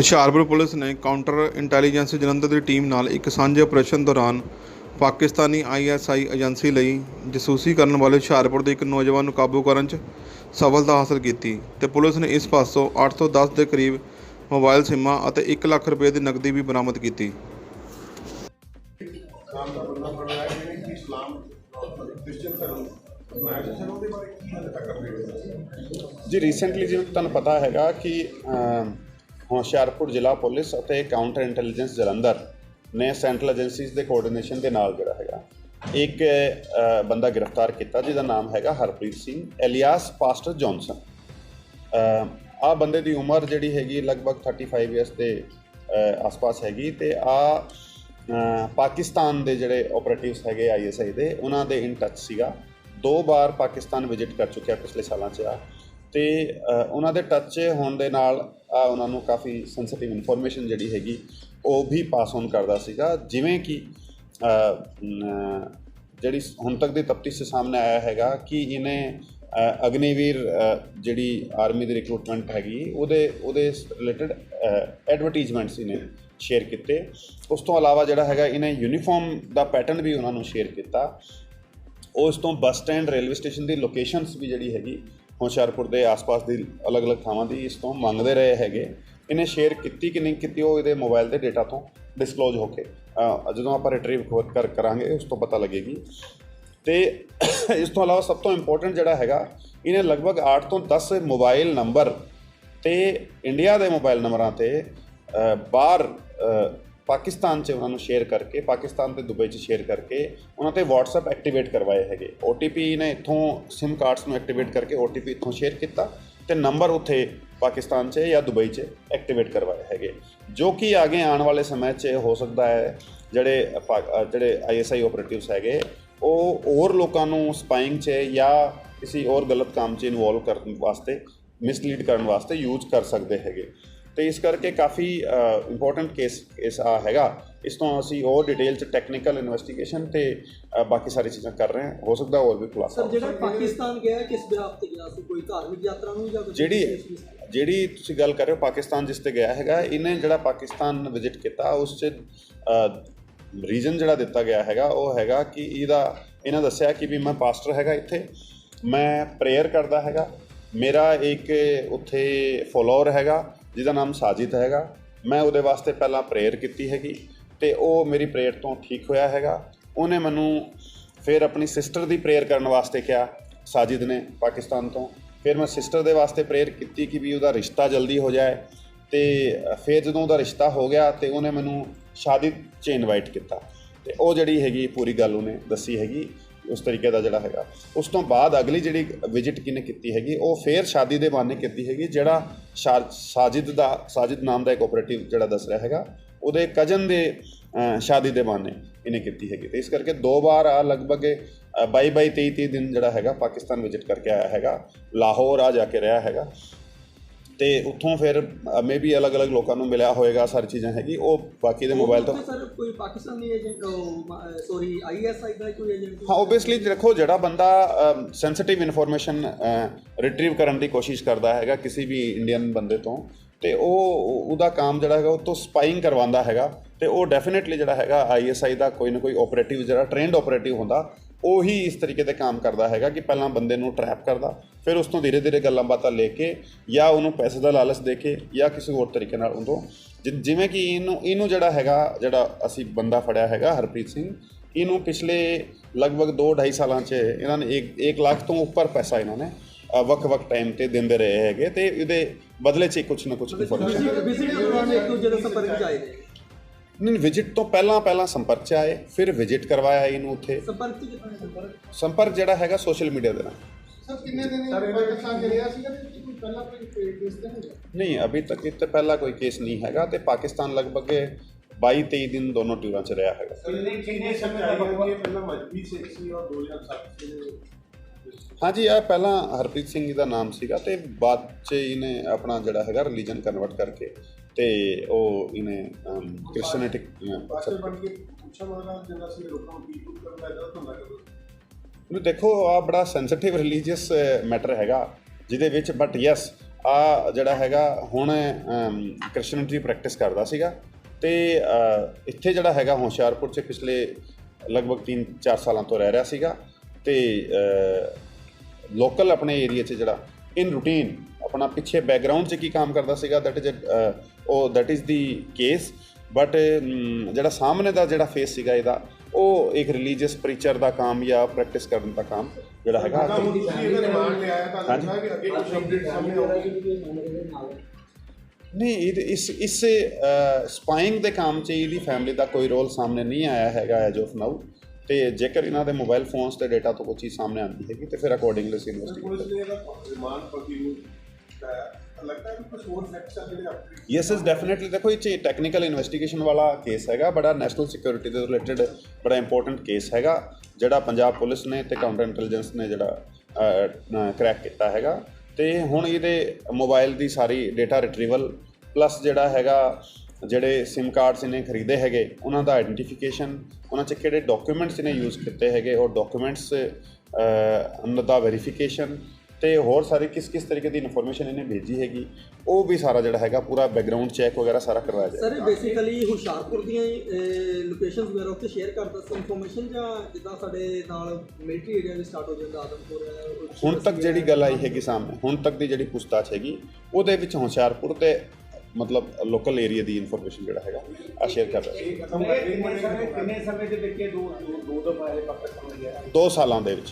Hoshiarpur police ਨੇ counter intelligence Jalandhar ਦੀ team ਨਾਲ ਇੱਕ ਸਾਂਝੇ ਆਪਰੇਸ਼ਨ ਦੌਰਾਨ ਪਾਕਿਸਤਾਨੀ ਆਈਐਸਆਈ ਏਜੰਸੀ ਲਈ ਜਸੂਸੀ ਕਰਨ ਵਾਲੇ ਹੁਸ਼ਿਆਰਪੁਰ ਦੇ ਇੱਕ ਨੌਜਵਾਨ ਨੂੰ ਕਾਬੂ ਕਰਨ 'ਚ ਸਫਲਤਾ ਹਾਸਲ ਕੀਤੀ ਤੇ ਪੁਲਿਸ ਨੇ ਇਸ ਪਾਸੋਂ 8 ਤੋਂ 10 ਦੇ ਕਰੀਬ ਮੋਬਾਈਲ ਸਿਮਾਂ ਅਤੇ 1 ਲੱਖ ਰੁਪਏ ਦੀ ਨਕਦੀ ਵੀ ਬਰਾਮਦ ਕੀਤੀ। ਜੀ ਰੀਸੈਂਟਲੀ ਜਿਵੇਂ ਤੁਹਾਨੂੰ ਪਤਾ ਹੈਗਾ ਕਿ ਹੁਸ਼ਿਆਰਪੁਰ ਜ਼ਿਲ੍ਹਾ ਪੁਲਿਸ ਅਤੇ ਕਾਊਂਟਰ ਇੰਟੈਲੀਜੈਂਸ ਜਲੰਧਰ ਨੇ ਸੈਂਟਰਲ ਏਜੰਸੀਜ਼ ਦੇ ਕੋਆਰਡੀਨੇਸ਼ਨ ਦੇ ਨਾਲ ਜਿਹੜਾ ਹੈਗਾ, ਇੱਕ ਬੰਦਾ ਗ੍ਰਿਫਤਾਰ ਕੀਤਾ, ਜਿਹਦਾ ਨਾਮ ਹੈਗਾ Harpreet Singh, alias pastor Johnson. ਆ ਬੰਦੇ ਦੀ ਉਮਰ ਜਿਹੜੀ ਹੈਗੀ ਲਗਭਗ 35 ਇਅਰਸ ਦੇ ਆਸ-ਪਾਸ ਹੈਗੀ ਤੇ ਆ ਪਾਕਿਸਤਾਨ ਦੇ ਜਿਹੜੇ ਆਪਰੇਟਿਵਸ ਹੈਗੇ ਆਈਐਸਆਈ ਦੇ, ਉਹਨਾਂ ਦੇ ਇਨ ਟੱਚ ਸੀਗਾ। ਦੋ ਵਾਰ ਪਾਕਿਸਤਾਨ ਵਿਜ਼ਿਟ ਕਰ ਚੁੱਕਿਆ ਪਿਛਲੇ ਸਾਲਾਂ 'ਚ ਆ। ਤੇ ਉਹਨਾਂ ਦੇ ਟੱਚ ਹੋਣ ਦੇ ਨਾਲ ਆ ਉਹਨਾਂ ਨੂੰ ਕਾਫੀ ਸੈਂਸਿਟਿਵ ਇਨਫੋਰਮੇਸ਼ਨ ਜਿਹੜੀ ਹੈਗੀ, ਉਹ ਵੀ ਪਾਸ ਔਨ ਕਰਦਾ ਸੀਗਾ। ਜਿਵੇਂ ਕਿ ਜਿਹੜੀ ਹੁਣ ਤੱਕ ਦੀ ਤਫਤੀਸ਼ ਸਾਹਮਣੇ ਆਇਆ ਹੈਗਾ ਕਿ ਇਹਨੇ ਅਗਨੀਵੀਰ ਜਿਹੜੀ ਆਰਮੀ ਦੀ ਰਿਕਰੂਟਮੈਂਟ ਹੈਗੀ, ਉਹਦੇ ਉਹਦੇ ਰਿਲੇਟਡ ਐਡਵਰਟਾਈਜ਼ਮੈਂਟਸ ਇਹਨੇ ਸ਼ੇਅਰ ਕੀਤੇ। ਉਸ ਤੋਂ ਇਲਾਵਾ ਜਿਹੜਾ ਹੈਗਾ, ਇਹਨੇ ਯੂਨੀਫਾਰਮ ਦਾ ਪੈਟਰਨ ਵੀ ਉਹਨਾਂ ਨੂੰ ਸ਼ੇਅਰ ਕੀਤਾ। ਉਸ ਤੋਂ ਬੱਸ ਸਟੈਂਡ ਰੇਲਵੇ ਸਟੇਸ਼ਨ ਦੀ ਲੋਕੇਸ਼ਨਸ ਵੀ ਜਿਹੜੀ ਹੈਗੀ ਹੁਸ਼ਿਆਰਪੁਰ ਦੇ ਆਸ-ਪਾਸ ਦੀ ਅਲੱਗ-ਅਲੱਗ ਥਾਵਾਂ ਦੀ ਇਸ ਤੋਂ ਮੰਗਦੇ ਰਹੇ ਹੈਗੇ। ਇਹਨੇ ਸ਼ੇਅਰ ਕੀਤੀ ਕਿ ਨਹੀਂ ਕੀਤੀ ਉਹ ਇਹਦੇ ਮੋਬਾਈਲ ਦੇ ਡਾਟਾ ਤੋਂ ਡਿਸਕਲੋਜ਼ ਹੋ ਕੇ। ਜਦੋਂ ਆਪਾਂ ਰਿਟਰੀਵ ਕਰ, ਕਰਾਂਗੇ, ਉਸ ਤੋਂ ਪਤਾ ਲੱਗੇਗੀ। ਤੇ ਇਸ ਤੋਂ ਇਲਾਵਾ ਸਭ ਤੋਂ ਇੰਪੋਰਟੈਂਟ ਜਿਹੜਾ ਹੈਗਾ, ਇਹਨੇ ਲਗਭਗ 8 ਤੋਂ 10 ਮੋਬਾਈਲ ਨੰਬਰ ਤੇ ਇੰਡੀਆ ਦੇ ਮੋਬਾਈਲ ਨੰਬਰਾਂ ਤੇ ਬਾਹਰ ਪਾਕਿਸਤਾਨ 'ਚ ਉਹਨਾਂ ਨੂੰ ਸ਼ੇਅਰ ਕਰਕੇ ਪਾਕਿਸਤਾਨ ਤੇ ਦੁਬਈ 'ਚ ਸ਼ੇਅਰ ਕਰਕੇ ਉਹਨਾਂ ਤੇ WhatsApp ਐਕਟੀਵੇਟ ਕਰਵਾਏ ਹੈਗੇ। OTP ਨੇ ਇੱਥੋਂ SIM ਕਾਰਡਸ ਨੂੰ ਐਕਟੀਵੇਟ ਕਰਕੇ OTP ਇੱਥੋਂ ਸ਼ੇਅਰ ਕੀਤਾ ਤੇ ਨੰਬਰ ਉੱਥੇ ਪਾਕਿਸਤਾਨ 'ਚ ਜਾਂ ਦੁਬਈ 'ਚ ਐਕਟੀਵੇਟ ਕਰਵਾਏ ਹੈਗੇ। ਜੋ ਕਿ ਅੱਗੇ ਆਉਣ ਵਾਲੇ ਸਮੇਂ 'ਚ ਹੋ ਸਕਦਾ ਹੈ ਜਿਹੜੇ ਪਾ- ਅ, ਜਿਹੜੇ ਆਈਐਸਆਈ ਆਪਰੇਟਿਵਸ ਹੈਗੇ ਉਹ ਹੋਰ ਲੋਕਾਂ ਨੂੰ ਸਪਾਈਂਗ 'ਚ ਜਾਂ ਕਿਸੇ ਹੋਰ ਗਲਤ ਕੰਮ 'ਚ ਇਨਵੋਲਵ ਕਰਨ ਵਾਸਤੇ ਮਿਸਲੀਡ ਕਰਨ ਵਾਸਤੇ ਯੂਜ਼ ਕਰ ਸਕਦੇ ਹੈਗੇ। ਤੇ ਇਸ ਕਰਕੇ ਕਾਫੀ ਇੰਪੋਰਟੈਂਟ ਕੇਸ ਕੇਸ ਆ ਹੈਗਾ। ਇਸ ਤੋਂ ਅਸੀਂ ਹੋਰ ਡਿਟੇਲ 'ਚ ਟੈਕਨੀਕਲ ਇਨਵੈਸਟੀਗੇਸ਼ਨ ਤੇ ਬਾਕੀ ਸਾਰੀ ਚੀਜ਼ਾਂ ਕਰ ਰਹੇ ਹਾਂ। ਹੋ ਸਕਦਾ ਹੋਰ ਵੀ ਖੁਲਾਸਾ ਸਰ ਜਿਹੜਾ ਪਾਕਿਸਤਾਨ ਗਿਆ ਹੈ, ਕਿਸ ਬਿਹਾਫ ਤੇ ਗਿਆ ਸੀ? ਕੋਈ ਧਾਰਮਿਕ ਯਾਤਰਾ ਨੂੰ ਜਾਂ ਜਿਹੜੀ? ਜਿਹੜੀ ਤੁਸੀਂ ਗੱਲ ਕਰ ਰਹੇ ਹੋ ਪਾਕਿਸਤਾਨ ਜਿਸ ਤੇ ਗਿਆ ਹੈਗਾ ਇਹਨੇ ਜਿਹੜਾ ਪਾਕਿਸਤਾਨ ਵਿਜ਼ਿਟ ਕੀਤਾ ਉਸ 'ਚ ਰੀਜਨ ਜਿਹੜਾ ਦਿੱਤਾ ਗਿਆ ਹੈਗਾ ਉਹ ਹੈਗਾ ਕਿ ਇਹਦਾ ਇਹਨਾਂ ਦੱਸਿਆ ਕਿ ਵੀ ਮੈਂ ਪਾਸਟਰ ਹੈਗਾ ਇੱਥੇ। ਮੈਂ ਪ੍ਰੇਅਰ ਕਰਦਾ ਹੈਗਾ। ਮੇਰਾ ਇੱਕ ਉੱਥੇ ਫੋਲੋਅਰ ਹੈਗਾ। ਜਿਹਦਾ ਨਾਮ ਸਾਜਿਦ ਹੈਗਾ। ਮੈਂ ਉਹਦੇ ਵਾਸਤੇ ਪਹਿਲਾਂ ਪ੍ਰੇਅਰ ਕੀਤੀ ਹੈਗੀ ਤੇ ਉਹ ਮੇਰੀ ਪ੍ਰੇਅਰ ਤੋਂ ਠੀਕ ਹੋਇਆ ਹੈਗਾ। ਉਹਨੇ ਮੈਨੂੰ ਫਿਰ ਆਪਣੀ ਸਿਸਟਰ ਦੀ ਪ੍ਰੇਅਰ ਕਰਨ ਵਾਸਤੇ ਕਿਹਾ, ਸਾਜਿਦ ਨੇ ਪਾਕਿਸਤਾਨ ਤੋਂ। ਫਿਰ ਮੈਂ ਸਿਸਟਰ ਦੇ ਵਾਸਤੇ ਪ੍ਰੇਅਰ ਕੀਤੀ ਕਿ ਵੀ ਉਹਦਾ ਰਿਸ਼ਤਾ ਜਲਦੀ ਹੋ ਜਾਏ ਤੇ ਫਿਰ ਜਦੋਂ ਉਹਦਾ ਰਿਸ਼ਤਾ ਹੋ ਗਿਆ ਤੇ ਉਹਨੇ ਮੈਨੂੰ ਸ਼ਾਦੀ 'ਚ ਇਨਵਾਈਟ ਕੀਤਾ। ਤੇ ਉਹ ਜਿਹੜੀ ਹੈਗੀ ਪੂਰੀ ਗੱਲ ਉਹਨੇ ਦੱਸੀ ਹੈਗੀ ਉਸ ਤਰੀਕੇ ਦਾ ਜਿਹੜਾ ਹੈਗਾ। ਉਸ ਤੋਂ ਬਾਅਦ ਅਗਲੀ ਜਿਹੜੀ ਵਿਜ਼ਿਟ ਕਿਨੇ ਕੀਤੀ ਹੈਗੀ, ਉਹ ਫੇਰ ਸ਼ਾਦੀ ਦੇ ਬਹਾਨੇ ਕੀਤੀ ਹੈਗੀ, ਜਿਹੜਾ ਸ਼ਾ- ਸਾਜਿਦ ਦਾ, ਸਾਜਿਦ ਨਾਮ ਦਾ ਇੱਕ ਆਪਰੇਟਿਵ ਜਿਹੜਾ ਦੱਸ ਰਿਹਾ ਹੈਗਾ, ਉਹਦੇ ਕਜ਼ਨ ਦੇ ਸ਼ਾਦੀ ਦੇ ਬਹਾਨੇ ਇਹਨੇ ਕੀਤੀ ਹੈਗੀ। ਤੇ ਇਸ ਕਰਕੇ ਦੋ ਵਾਰ ਆ ਲਗਭਗ 22 22 23 23 ਦਿਨ ਜਿਹੜਾ ਹੈਗਾ ਪਾਕਿਸਤਾਨ ਵਿਜ਼ਿਟ ਕਰਕੇ ਆਇਆ ਹੈਗਾ, ਲਾਹੌਰ ਆ ਜਾ ਕੇ ਰਿਹਾ ਹੈਗਾ। ਤੇ ਉੱਥੋਂ ਫਿਰ ਮੇਬੀ ਅਲੱਗ-ਅਲੱਗ ਲੋਕਾਂ ਨੂੰ ਮਿਲਿਆ ਹੋਏਗਾ ਸਾਰੀ ਚੀਜ਼ਾਂ ਹੈਗੀ ਉਹ ਬਾਕੀ ਦੇ ਮੋਬਾਈਲ ਤੋਂ ਸਰ ਕੋਈ ਪਾਕਿਸਤਾਨੀ ਏਜੰਟ ਸੌਰੀ ਆਈਐਸਆਈ ਦਾ ਕੋਈ ਏਜੰਟ ਹਾਂ ਓਬਵੀਅਸਲੀ ਦੇਖੋ ਜਿਹੜਾ ਬੰਦਾ ਸੈਂਸਿਟਿਵ ਇਨਫੋਰਮੇਸ਼ਨ ਰਿਟਰੀਵ ਕਰਨ ਦੀ ਕੋਸ਼ਿਸ਼ ਕਰਦਾ ਹੈਗਾ ਕਿਸੇ ਵੀ ਇੰਡੀਅਨ ਬੰਦੇ ਤੋਂ ਤੇ ਉਹ ਉਹਦਾ ਕੰਮ ਜਿਹੜਾ ਹੈਗਾ ਉਹ ਤੋਂ ਸਪਾਈਂਗ ਕਰਵਾਉਂਦਾ ਹੈਗਾ ਤੇ ਉਹ ਡੈਫੀਨਿਟਲੀ ਜਿਹੜਾ ਹੈਗਾ ਆਈਐਸਆਈ ਦਾ ਕੋਈ ਨਾ ਕੋਈ ਆਪਰੇਟਿਵ ਜਿਹੜਾ ਟ੍ਰੇਨਡ ਆਪਰੇਟਿਵ ਹੁੰਦਾ ਉਹੀ ਇਸ ਤਰੀਕੇ ਦੇ ਕੰਮ ਕਰਦਾ ਹੈਗਾ ਕਿ ਪਹਿਲਾਂ ਬੰਦੇ ਨੂੰ ਟਰੈਪ ਕਰਦਾ ਫਿਰ ਉਸ ਤੋਂ ਧੀਰੇ ਧੀਰੇ ਗੱਲਾਂ ਬਾਤਾਂ ਲੈ ਕੇ ਜਾਂ ਉਹਨੂੰ ਪੈਸੇ ਦਾ ਲਾਲਚ ਦੇ ਕੇ ਜਾਂ ਕਿਸੇ ਹੋਰ ਤਰੀਕੇ ਨਾਲ ਉਹਦੋਂ ਜਿ- ਜਿਵੇਂ ਕਿ ਇਹਨੂੰ ਇਹਨੂੰ ਜਿਹੜਾ ਹੈਗਾ ਜਿਹੜਾ ਅਸੀਂ ਬੰਦਾ ਫੜਿਆ ਹੈਗਾ ਹਰਪ੍ਰੀਤ ਸਿੰਘ ਇਹਨੂੰ ਪਿਛਲੇ ਲਗਭਗ 2.5 ਸਾਲਾਂ 'ਚ ਇਹਨਾਂ ਨੇ 1 ਲੱਖ ਤੋਂ ਉੱਪਰ ਪੈਸਾ ਇਹਨਾਂ ਨੇ ਅ, ਵੱਖ-ਵੱਖ ਟਾਈਮ ਤੇ ਦਿੰਦੇ ਰਹੇ ਹੈਗੇ ਤੇ ਇਹਦੇ ਬਦਲੇ 'ਚ ਕੁਝ ਨਾ ਕੁਝ ਇਨਫੋਰਮੇਸ਼ਨ ਵਿਜ਼ਿਟ ਵਿਜ਼ਿਟ ਦੇ ਇੱਕ ਦੂਜੇ ਦੇ ਸੰਪਰਕ ਚ ਆਏ ਨੇ। ਨਹੀਂ ਵਿਜ਼ਿਟ ਤੋਂ ਪਹਿਲਾਂ ਪਹਿਲਾਂ ਸੰਪਰਕ 'ਚ ਆਏ ਫਿਰ ਵਿਜ਼ਿਟ ਕਰਵਾਇਆ ਇਹਨੂੰ ਉੱਥੇ। ਸੰਪਰਕ ਚ ਕਿਤਨੇ ਸੰਪਰਕ? ਸੰਪਰਕ ਜਿਹੜਾ ਹੈਗਾ ਸੋਸ਼ਲ ਮੀਡੀਆ ਦੇ ਨਾਲ। ਸਰ ਕਿੰਨੇ ਦਿਨ ਪਾਕਿਸਤਾਨ ਚ ਰਿਹਾ ਸੀਗਾ ਤੇ ਕੋਈ ਪਹਿਲਾਂ ਕੋਈ ਕੇਸ ਤੇ ਨਹੀਂ ਨਹੀਂ ਅਭੀ ਤੱਕ ਇੱਥੇ ਪਹਿਲਾ ਕੋਈ ਕੇਸ ਨਹੀਂ ਹੈਗਾ ਤੇ ਪਾਕਿਸਤਾਨ ਲਗਭਗ 22 23 ਦਿਨ ਦੋਨੋਂ ਟੂਰਾਂ 'ਚ ਰਿਹਾ ਹੈਗਾ। ਕਿੰਨੇ ਕਿੰਨੇ ਸਮੇਂ ਦਾ ਪਹਿਲਾਂ ਮਜਬੀ ਸਿੱਖ ਸੀ ਔਰ 2007 ਚ ਹਾਂਜੀ ਇਹ ਪਹਿਲਾਂ ਹਰਪ੍ਰੀਤ ਸਿੰਘ ਜੀ ਦਾ ਨਾਮ ਸੀਗਾ ਤੇ ਬਾਅਦ 'ਚ ਇਹਨੇ ਆਪਣਾ ਜਿਹੜਾ ਹੈਗਾ ਰਿਲੀਜਨ ਕਨਵਰਟ ਕਰਕੇ ਤੇ ਉਹ ਇਹਨੇ ਕ੍ਰਿਸਚੀਅਨਿਟੀ ਪਾਸਟਰ ਬਣ ਕੇ ਪੁੱਛਾ ਮਾਰਦਾ ਜਿੰਦਾ ਸੀ ਲੋਕਾਂ ਨੂੰ ਦੇਖੋ ਆ ਬੜਾ ਸੈਂਸਿਟਿਵ ਰਿਲੀਜੀਅਸ ਮੈਟਰ ਹੈਗਾ ਜਿਹਦੇ ਵਿੱਚ ਬਟ ਯੈਸ ਆ ਜਿਹੜਾ ਹੈਗਾ ਹੁਣ ਕ੍ਰਿਸਚੀਅਨਿਟੀ ਪ੍ਰੈਕਟਿਸ ਕਰਦਾ ਸੀਗਾ ਤੇ ਇੱਥੇ ਜਿਹੜਾ ਹੈਗਾ ਹੁਸ਼ਿਆਰਪੁਰ 'ਚ ਪਿਛਲੇ ਲਗਭਗ 3-4 ਸਾਲਾਂ ਤੋਂ ਰਹਿ ਰਿਹਾ ਸੀਗਾ ਤੇ ਲੋਕਲ ਆਪਣੇ ਏਰੀਆ 'ਚ ਜਿਹੜਾ ਇਨ ਰੂਟੀਨ ਆਪਣਾ ਪਿੱਛੇ ਬੈਕਗ੍ਰਾਉਂਡ 'ਚ ਕੀ ਕੰਮ ਕਰਦਾ ਸੀਗਾ ਦੈਟ ਇਜ਼ ਉਹ that is the case but ਜਿਹੜਾ ਸਾਹਮਣੇ ਦਾ ਜਿਹੜਾ ਫੇਸ ਸੀਗਾ ਇਹਦਾ ਉਹ ਇੱਕ ਰਿਲੀਜੀਅਸ ਪ੍ਰੀਚਰ ਦਾ ਕੰਮ ਜਾਂ ਪ੍ਰੈਕਟਿਸ ਕਰਨ ਦਾ ਕੰਮ ਜਿਹੜਾ ਹੈਗਾ। ਨਹੀਂ ਇਹ ਇਸ ਇਸ ਸਪਾਈਂਗ ਦੇ ਕੰਮ 'ਚ ਇਹਦੀ ਫੈਮਿਲੀ ਦਾ ਕੋਈ ਰੋਲ ਸਾਹਮਣੇ ਨਹੀਂ ਆਇਆ ਹੈਗਾ ਐਜ ਆਫ ਨਾਊ ਤੇ ਜੇਕਰ ਇਹਨਾਂ ਦੇ ਮੋਬਾਈਲ ਫੋਨਸ ਤੇ ਡਾਟਾ ਤੋਂ ਕੋਈ ਚੀਜ਼ ਸਾਹਮਣੇ ਆਉਂਦੀ ਹੈਗੀ ਤੇ ਫਿਰ ਅਕੋਰਡਿੰਗਲੀ ਅਸੀਂ ਇਨਵੈਸਟੀਗੇਟ ਪੁਲਿਸ ਲੱਗਦਾ ਕਿ ਕੁਝ ਹੋਰ ਫੈਕਟਸ ਜਿਹੜੇ ਅਪਡੇਟ ਯੈਸ ਇਜ਼ ਡੈਫੀਨਿਟਲੀ ਦੇਖੋ, ਇਹ 'ਚ ਟੈਕਨੀਕਲ ਇਨਵੈਸਟੀਗੇਸ਼ਨ ਵਾਲਾ ਕੇਸ ਹੈਗਾ, ਬੜਾ ਨੈਸ਼ਨਲ ਸਿਕਿਉਰਿਟੀ ਦੇ ਰਿਲੇਟਡ ਬੜਾ ਇੰਪੋਰਟੈਂਟ ਕੇਸ ਹੈਗਾ, ਜਿਹੜਾ ਪੰਜਾਬ ਪੁਲਿਸ ਨੇ ਤੇ ਕਾਊਂਟਰ ਇੰਟੈਲੀਜੈਂਸ ਨੇ ਜਿਹੜਾ ਕ੍ਰੈਕ ਕੀਤਾ ਹੈਗਾ। ਤੇ ਹੁਣ ਇਹਦੇ ਮੋਬਾਈਲ ਦੀ ਸਾਰੀ ਡਾਟਾ ਰਿਟਰੀਵਲ ਪਲੱਸ ਜਿਹੜਾ ਹੈਗਾ, ਜਿਹੜੇ SIM ਕਾਰਡਸ ਇਹਨੇ ਖਰੀਦੇ ਹੈਗੇ, ਉਹਨਾਂ ਦਾ ਆਇਡੈਂਟੀਫਿਕੇਸ਼ਨ ਉਹਨਾਂ 'ਚ ਕਿਹੜੇ ਡਾਕੂਮੈਂਟਸ ਇਹਨੇ ਯੂਜ਼ ਕੀਤੇ ਹੈਗੇ, ਉਹ ਡਾਕੂਮੈਂਟਸ ਉਹਨਾਂ ਦਾ ਵੈਰੀਫਿਕੇਸ਼ਨ ਤੇ ਹੋਰ ਸਾਰੀ ਕਿਸ ਕਿਸ ਤਰੀਕੇ ਦੀ ਇਨਫੋਰਮੇਸ਼ਨ ਇਹਨੇ ਭੇਜੀ ਹੈਗੀ ਉਹ ਵੀ ਸਾਰਾ ਜਿਹੜਾ ਹੈਗਾ ਪੂਰਾ ਬੈਕਗ੍ਰਾਉਂਡ ਚੈੱਕ ਵਗੈਰਾ ਸਾਰਾ ਕਰਵਾਇਆ ਜਾਏਗਾ। ਸਰ ਬੇਸਿਕਲੀ ਹੁਸ਼ਿਆਰਪੁਰ ਦੀਆਂ ਲੋਕੇਸ਼ਨਸ ਵਗੈਰਾ ਉੱਤੇ ਸ਼ੇਅਰ ਕਰਦਾ ਸੀ ਇਨਫੋਰਮੇਸ਼ਨ ਜਾਂ ਜਿੱਦਾਂ ਸਾਡੇ ਨਾਲ ਮਿਲਟਰੀ ਏਰੀਆ ਵੀ ਸਟਾਰਟ ਹੋ ਜਾਂਦਾ ਆਦਮਪੁਰ ਹੁਣ ਤੱਕ ਜਿਹੜੀ ਗੱਲ ਆਈ ਹੈਗੀ ਸਾਹਮਣੇ ਹੁਣ ਤੱਕ ਦੀ ਜਿਹੜੀ ਪੁੱਛਤਾਛ ਹੈਗੀ ਉਹਦੇ ਵਿੱਚ ਹੁਸ਼ਿਆਰਪੁਰ ਤੇ ਮਤਲਬ ਲੋਕਲ ਏਰੀਆ ਦੀ ਇਨਫੋਰਮੇਸ਼ਨ ਜਿਹੜਾ ਹੈਗਾ ਆ ਸ਼ੇਅਰ ਕਰ ਰਿਹਾ ਕਿੰਨੇ ਸਮੇਂ ਕਿੰਨੇ ਸਮੇਂ ਦੇ ਵਿੱਚ ਇਹ ਦੋ ਦੋ ਦੋ ਦਫਾ ਇਹ ਪੱਕਾ ਸਮਝ ਗਿਆ 2 ਸਾਲਾਂ ਦੇ ਵਿੱਚ।